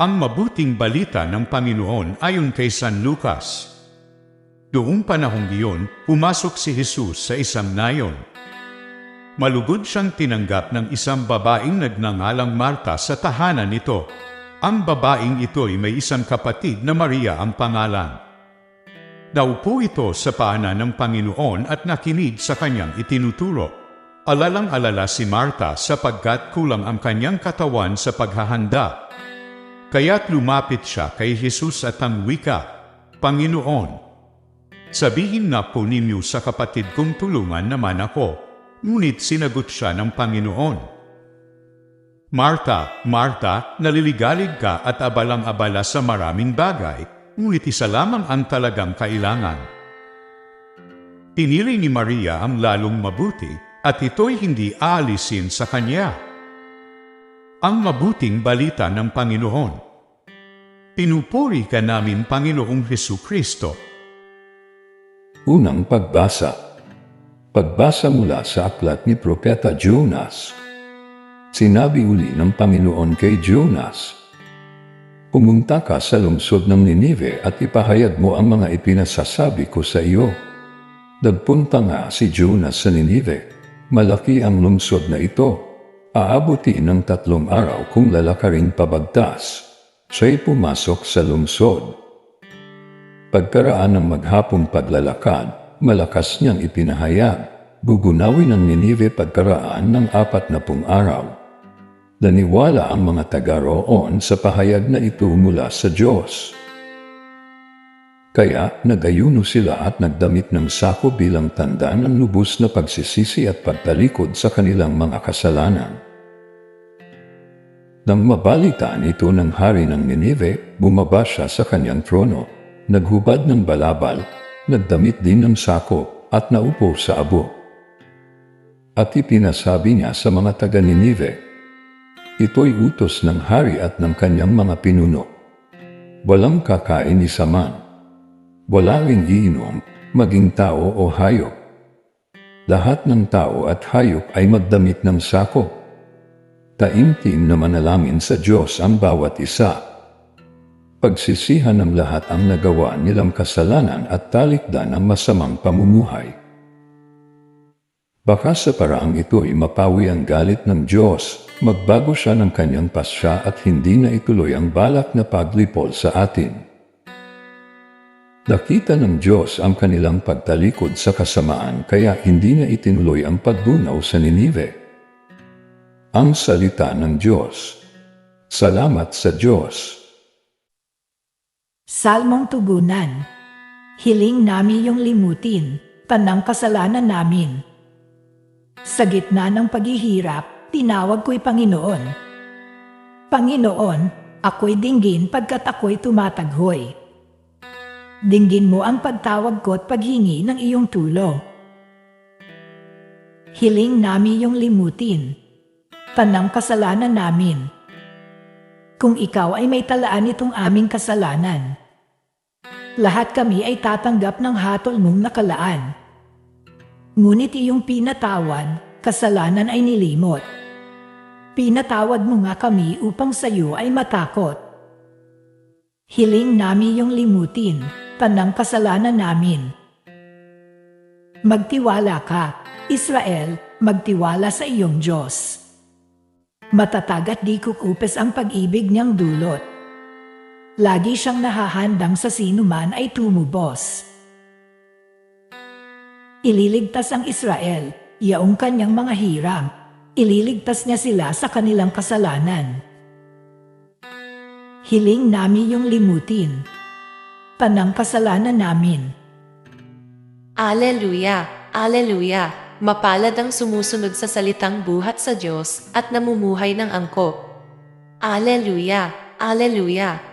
Ang mabuting balita ng Panginoon ayon kay San Lucas. Doong panahong iyon, pumasok si Jesus sa isang nayon. Malugod siyang tinanggap ng isang babaeng nagnangalang Marta sa tahanan nito. Ang babaeng ito ay may isang kapatid na Maria ang pangalan. Naupo ito sa paanan ng Panginoon at nakinig sa kanyang itinuturo. Alalang-alala si Marta sapagkat kulang ang kanyang katawan sa paghahanda. Kaya't lumapit siya kay Jesus at ang wika, Panginoon, sabihin na po ninyo sa kapatid kong tulungan naman ako. Ngunit sinagot siya ng Panginoon. Marta, Marta, naliligalig ka at abalang-abala sa maraming bagay, ngunit isa lamang ang talagang kailangan. Pinili ni Maria ang lalong mabuti at ito'y hindi aalisin sa kanya ang mabuting balita ng Panginoon. Pinupuri ka namin, Panginoong Hesu Kristo. Unang pagbasa. Pagbasa mula sa aklat ni Propeta Jonas. Sinabi uli ng Panginoon kay Jonas, Pumunta ka sa lungsod ng Ninive at ipahayag mo ang mga ipinasasabi ko sa iyo. Nagpunta nga si Jonas sa Ninive. Malaki ang lungsod na ito Aabuti ng tatlong araw kung lalakaring pabagtas. Siya'y pumasok sa lungsod. Pagkaraan ng maghapong paglalakad, malakas niyang ipinahayag. Bugunawin ng Ninive pagkaraan ng apat na pung araw. Naniwala ang mga taga roon sa pahayag na ito mula sa Diyos. Kaya nagayuno sila at nagdamit ng sako bilang tanda ng lubos na pagsisisi at pagtalikod sa kanilang mga kasalanan. Nang mabalitaan ito ng hari ng Nineve, bumaba siya sa kanyang trono, naghubad ng balabal, nagdamit din ng sako at naupo sa abo. At ipinasabi niya sa mga taga Ninive, Ito'y utos ng hari at ng kanyang mga pinuno. Walang kakain ni Saman wala ring iinom, maging tao o hayop. Lahat ng tao at hayop ay magdamit ng sako. Taimtim na manalangin sa Diyos ang bawat isa. Pagsisihan ng lahat ang nagawa nilang kasalanan at talikdan ang masamang pamumuhay. Baka sa paraang ito ay mapawi ang galit ng Diyos, magbago siya ng kanyang pasya at hindi na ituloy ang balak na paglipol sa atin. Nakita ng Diyos ang kanilang pagtalikod sa kasamaan kaya hindi na itinuloy ang pagbunaw sa Ninive. Ang salita ng Diyos. Salamat sa Diyos. Salmong Tugunan Hiling namin yung limutin, panang kasalanan namin. Sa gitna ng paghihirap, tinawag ko'y Panginoon. Panginoon, ako'y dinggin pagkat ako'y tumataghoy. Dinggin mo ang pagtawag ko at paghingi ng iyong tulong. Hiling namin yung limutin. Panang kasalanan namin. Kung ikaw ay may talaan itong aming kasalanan, lahat kami ay tatanggap ng hatol mong nakalaan. Ngunit iyong pinatawad, kasalanan ay nilimot. Pinatawad mo nga kami upang sa iyo ay matakot. Hiling namin yung limutin panang kasalanan namin. Magtiwala ka, Israel, magtiwala sa iyong Diyos. Matatag at di kukupes ang pag-ibig niyang dulot. Lagi siyang nahahandang sa sino man ay tumubos. Ililigtas ang Israel, yaong kanyang mga hiram. Ililigtas niya sila sa kanilang kasalanan. Hiling namin yung limutin, panang kasalanan namin. Aleluya! Aleluya! Mapalad ang sumusunod sa salitang buhat sa Diyos at namumuhay ng angkop. Aleluya! Aleluya!